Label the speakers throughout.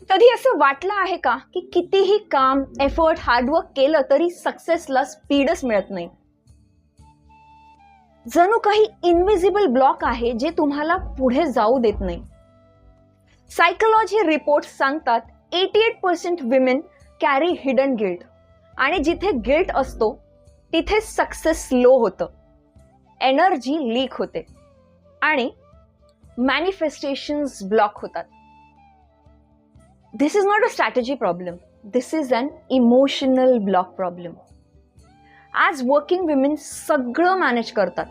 Speaker 1: कधी असं वाटलं आहे का की कितीही काम एफर्ट हार्डवर्क केलं तरी सक्सेसला स्पीडच मिळत नाही? जणू काही इनविजिबल ब्लॉक आहे जे तुम्हाला पुढे जाऊ देत नाही. सायकोलॉजी रिपोर्ट सांगतात eighty eight percent women carry hidden guilt आणि जिथे गिल्ट असतो तिथे सक्सेस स्लो होतं. एनर्जी लीक होते. आणि मॅनिफेस्टेशन्स ब्लॉक होतात. This is not a strategy problem this is an emotional block problem आज वर्किंग विमेन सगळं मॅनेज करतात.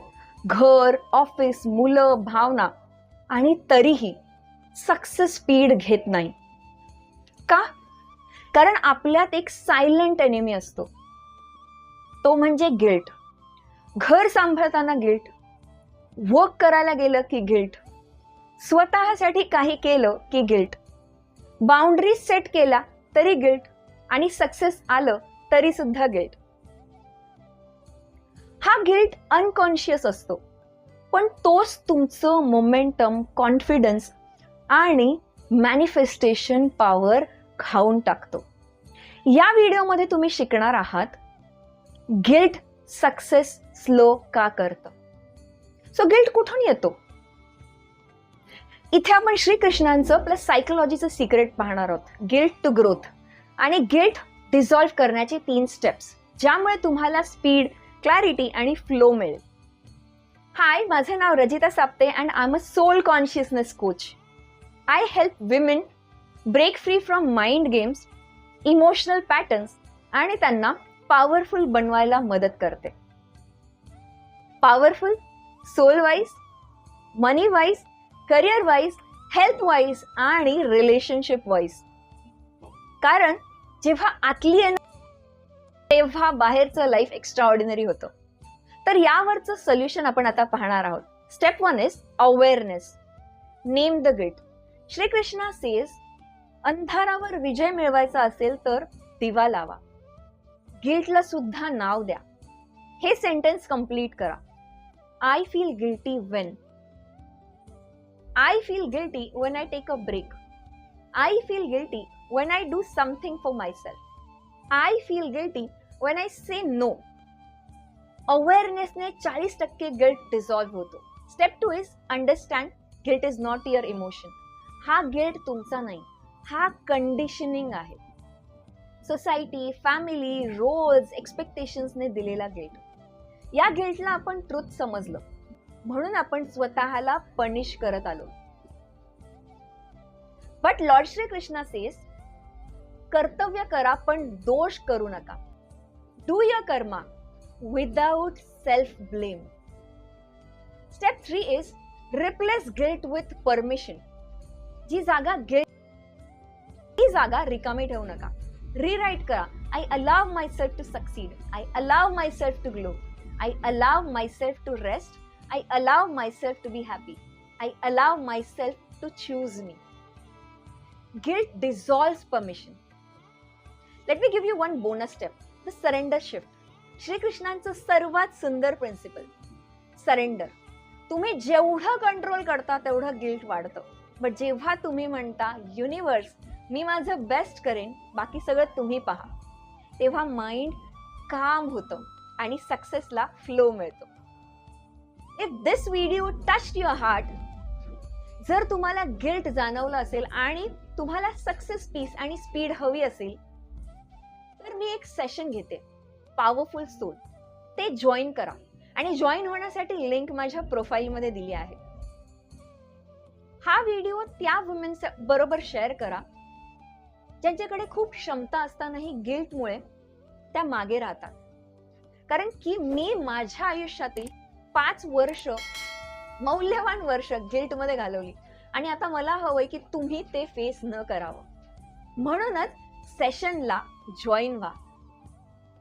Speaker 1: घर ऑफिस मुलं भावना. आणि तरीही सक्सेस स्पीड घेत नाही. का? कारण आपल्यात एक सायलेंट एनिमी असतो. तो म्हणजे गिल्ट घर सांभाळताना गिल्ट वर्क करायला गेलं की गिल्ट स्वतःसाठी काही केलं की गिल्ट बाउंड्री सेट केला तरी गिल्ट आणि सक्सेस आलं तरी सुद्धा गिल्ट हा गिल्ट अनकॉन्शियस असतो. पण तोच तुमचं मोमेंटम कॉन्फिडन्स आणि मॅनिफेस्टेशन पॉवर खाऊन टाकतो. या व्हिडिओमध्ये तुम्ही शिकणार आहात गिल्ट सक्सेस स्लो का करतं? सो गिल्ट कुठून येतो? इथे आपण श्रीकृष्णांचं प्लस सायकोलॉजीचं सिक्रेट पाहणार आहोत. गिल्ट टू ग्रोथ आणि गिल्ट डिझॉल्व्ह करण्याचे तीन स्टेप्स ज्यामुळे तुम्हाला स्पीड क्लॅरिटी आणि फ्लो मिळेल. हाय माझं नाव Rajita Sapte and I am a soul consciousness coach I help women break free from mind games emotional patterns आणि त्यांना पॉवरफुल बनवायला मदत करते. Powerful soul wise money wise career wise health wise आणि relationship wise कारण जेव्हा आतली आहे तेव्हा बाहेरचं लाईफ एक्स्ट्रा ऑर्डिनरी होतं. तर यावरचं सोल्युशन आपण आता पाहणार आहोत. Step one is awareness name the guilt Shrikrishna says अंधारावर विजय मिळवायचा असेल तर दिवा लावा. गिल्टला सुद्धा नाव द्या. हे सेंटेन्स कंप्लीट करा. I feel guilty when I feel guilty when I take a break I feel guilty when I do something for myself I feel guilty when I say no अवेअरनेसने चाळीस टक्के गिल्ट डिझॉल्व्ह होतो. Step two is understand guilt is not your emotion हा guilt तुमचा नाही. हा conditioning आहे. Society family Rolls एक्सपेक्टेशन्सने दिलेला guilt या गिल्टला आपण ट्रुथ समजलं. म्हणून आपण स्वतःला पनिश करत आलो. But lord Shri Krishna says कर्तव्य करा पण दोष करू नका. Do your karma without self blame step three is replace guilt with permission जी जागा गिल्ट ती जागा रिकामी ठेवू नका. रिराईट करा. I allow myself to succeed I allow myself to glow I allow myself to rest I allow myself to be happy I allow myself to choose me guilt dissolve permission let me give you one bonus step the surrender shift श्रीकृष्णांचं सर्वात सुंदर principal surrender तुम्ही जेवढं control करता तेवढं guilt वाढतं. But जेव्हा तुम्ही म्हणता युनिवर्स मी माझं बेस्ट करेन बाकी सगळं तुम्ही पहा. तेव्हा माइंड काम होतं आणि सक्सेसला फ्लो मिळतो. If this video touch your heart जर तुम्हाला गिल्ट जाणवलं असेल आणि तुम्हाला सक्सेस पीस आणि स्पीड हवी असेल तर मी एक सेशन घेते. पॉवरफुल सोल ते जॉईन करा. आणि जॉईन होण्यासाठी लिंक माझ्या प्रोफाईलमध्ये दिली आहे. हा व्हिडिओ त्या वुमेन्स बरोबर शेअर करा. ज्यांच्याकडे खूप क्षमता असतानाही गिल्टमुळे त्या मागे राहतात. कारण की मी माझ्या आयुष्यातील पाच वर्ष मौल्यवान वर्ष गिल्टमध्ये घालवली. आणि आता मला हवंय की तुम्ही ते फेस न करावं. म्हणूनच सेशनला जॉईन व्हा.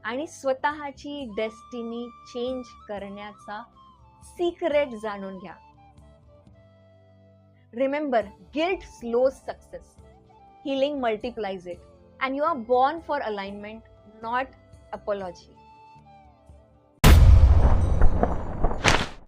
Speaker 1: आणि स्वतःची डेस्टिनी चेंज करण्याचा सिक्रेट जाणून घ्या. Remember guilt slows success. Healing multiplies it. And you are born for alignment not apology